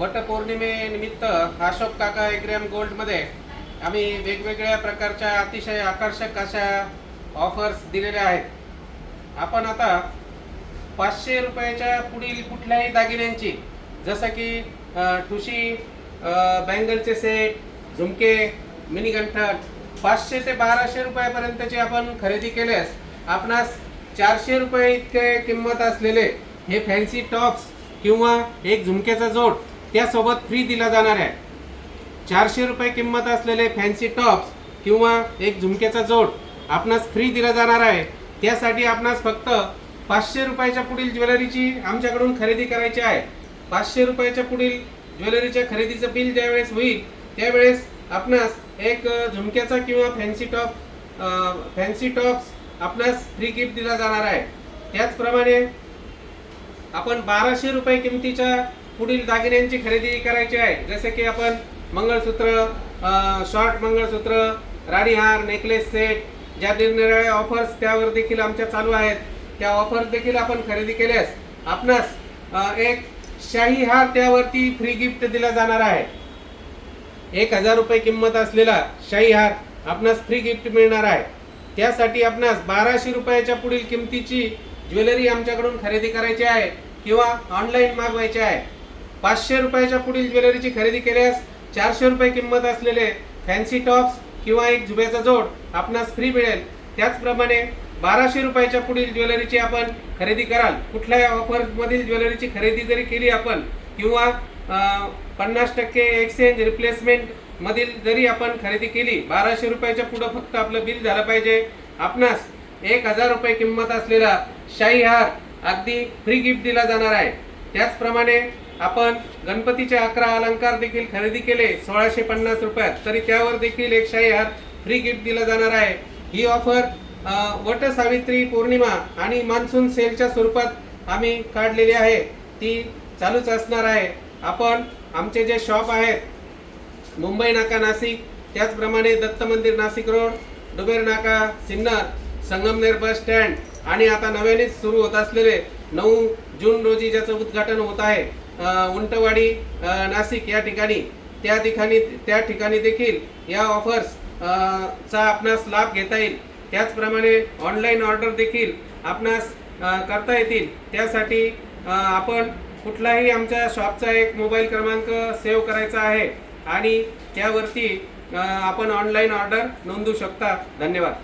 वटपौर्णिमेनिमित्त अशोक काका एग्रॅम गोल्डमध्ये आम्ही वेगवेगळ्या प्रकारच्या अतिशय आकर्षक अशा ऑफर्स दिलेल्या आहेत. आपण आता पाचशे रुपयाच्या पुढील कुठल्याही दागिन्यांची जसं की ठुशी बँगलचे सेट झुमके मिनीगंठण पाचशे ते बाराशे रुपयापर्यंतची आपण खरेदी केल्यास आपणास चारशे रुपये इतके किंमत असलेले हे फॅन्सी टॉप्स किंवा एक झुमक्याचा जोड त्यासोबत फ्री दिला जाणार आहे. चारशे रुपये किंमत असलेले फॅन्सी टॉप्स किंवा एक झुमक्याचा जोड आपणास फ्री दिला जाणार आहे. त्यासाठी आपणास फक्त पाचशे रुपयाच्या पुढील ज्वेलरीची आमच्याकडून खरेदी करायची आहे. पाचशे रुपयाच्या पुढील ज्वेलरीच्या खरेदीचं बिल ज्यावेळेस होईल त्यावेळेस आपणास एक झुमक्याचा किंवा फॅन्सी टॉप फॅन्सी टॉप्स आपणास फ्री गिफ्ट दिला जाणार आहे. त्याचप्रमाणे आपण बाराशे रुपये किमतीच्या पुढील दागिन्यांची खरेदी करायची आहे. जसे की आपण मंगळसूत्र शॉर्ट मंगळसूत्र राणीहार नेकलेस सेट ज्या निरनिराळ्या ऑफर्स त्यावर देखील आमच्या चालू आहेत. त्या ऑफर्स देखील आपण खरेदी केल्यास आपणास एक शाही हार त्यावरती फ्री गिफ्ट दिला जाणार आहे. एक हजार रुपये किंमत असलेला शाही हार आपणास फ्री गिफ्ट मिळणार आहे. त्यासाठी आपणास बाराशे रुपयाच्या पुढील किमतीची ज्वेलरी आमच्याकडून खरेदी करायची आहे किंवा ऑनलाईन मागवायची आहे. पाचशे रुपयाच्या पुढील ज्वेलरीची खरेदी केल्यास चारशे रुपये किंमत असलेले फॅन्सी टॉप्स किंवा एक झुब्याचा जोड आपणास फ्री मिळेल. त्याचप्रमाणे बाराशे रुपयाच्या पुढील ज्वेलरीची आपण खरेदी कराल. कुठल्याही ऑफरमधील ज्वेलरीची खरेदी जरी केली आपण किंवा पन्नास टक्के एक्सचेंज रिप्लेसमेंटमधील जरी आपण खरेदी केली बाराशे रुपयाच्या पुढं फक्त आपलं बिल झालं पाहिजे. आपणास एक हजार रुपये किंमत असलेला शाही हार अगदी फ्री गिफ्ट दिला जाणार आहे. त्याचप्रमाणे आपण गणपतीचे अकरा अलंकार देखील खरेदी केले सोळाशे पन्नास रुपयात. तरी त्यावर देखील एक शाही हार फ्री गिफ्ट दिला जाणार आहे. ही ऑफर वट सावित्री पौर्णिमा आणि मान्सून सेलच्या स्वरूपात आम्ही काढलेली आहे. ती चालूच असणार आहे. आपण आमचे जे शॉप आहेत मुंबई नाका नाशिक त्याचप्रमाणे दत्त मंदिर नाशिक रोड डुबेर नाका सिन्नर संगमनेर बस स्टँड आणि आता नव्यानेच सुरू होत असलेले नऊ जून रोजी ज्याचं उद्घाटन होत आहे उंटवाडी नाशिक या ठिकाणी. त्या ठिकाणी त्या ठिकाणी देखील या ऑफर्स चा आपणास लाभ घेता येईल. त्याचप्रमाणे ऑनलाईन ऑर्डर देखील आपणास करता येतील. त्यासाठी आपण कुठलाही आमच्या शॉपचा एक मोबाईल क्रमांक सेव्ह करायचा आहे आणि त्यावरती आपण ऑनलाईन ऑर्डर नोंदवू शकता. धन्यवाद.